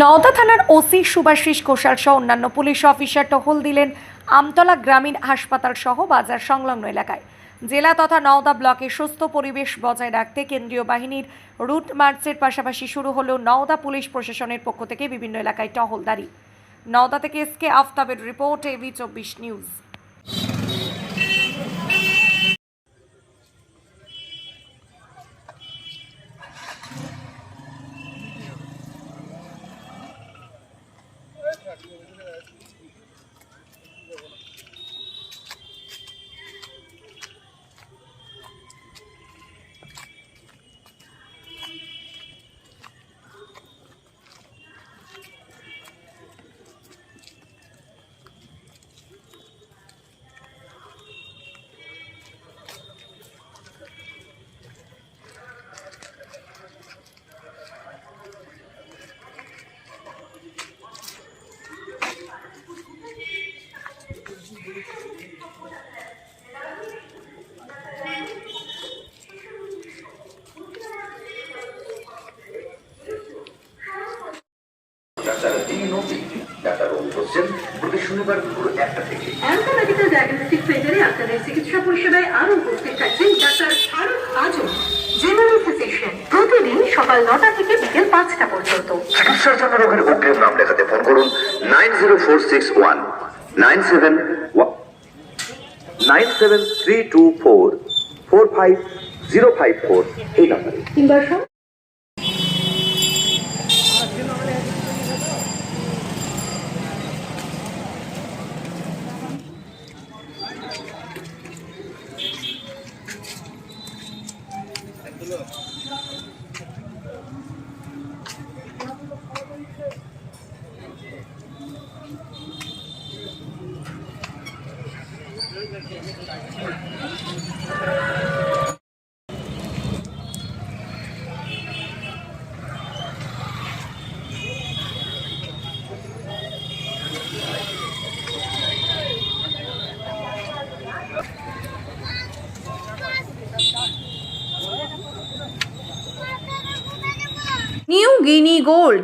নওদা থানার ওসি সুভাষিস ঘোষাল সহ অন্যান্য পুলিশ অফিসার টহল দিলেন আমতলা গ্রামীণ হাসপাতাল সহ বাজার সংলগ্ন এলাকায়। জেলা তথা নওদা ব্লকে সুস্থ পরিবেশ বজায় রাখতে কেন্দ্রীয় বাহিনীর রুট মার্চের পাশাপাশি শুরু হলো নওদা পুলিশ প্রশাসনের পক্ষ থেকে বিভিন্ন এলাকায় টহলদারি নওদা থেকে এসকে আফতাবের রিপোর্ট এবি চব্বিশ নিউজ। ডাক্তার দিন ডাক্তার অমিত হোসেন প্রতি শনিবার দুপুর একটা থেকে। অ্যালকা ডায়াগনস্টিক সেন্টারে আপনাদের চিকিৎসা পরিষেবায় আরও উপস্থিত থাকছেন doctor Farooq Azam general physician প্রতিদিন সকাল নটা থেকে বিকেল পাঁচটা পর্যন্ত। চিকিৎসার জন্য রোগের অগ্রিম নাম লেখাতে ফোন করুন nine zero four six one. Nine seven nine seven three two four four five zero five four এই নাম্বারে New Guinea gold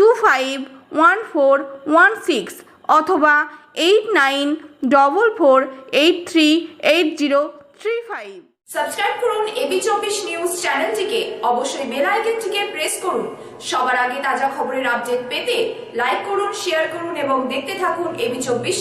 two five one four one six অথবা eight nine double four eight three eight zero three five subscribe করুন AB চব্বিশ news চ্যানেলটিকে। অবশ্যই bell আইকনটিকে press করুন। সবার আগে তাজা খবরের আপডেট পেতে লাইক করুন, শেয়ার করুন এবং দেখতে থাকুন এবি চব্বিশ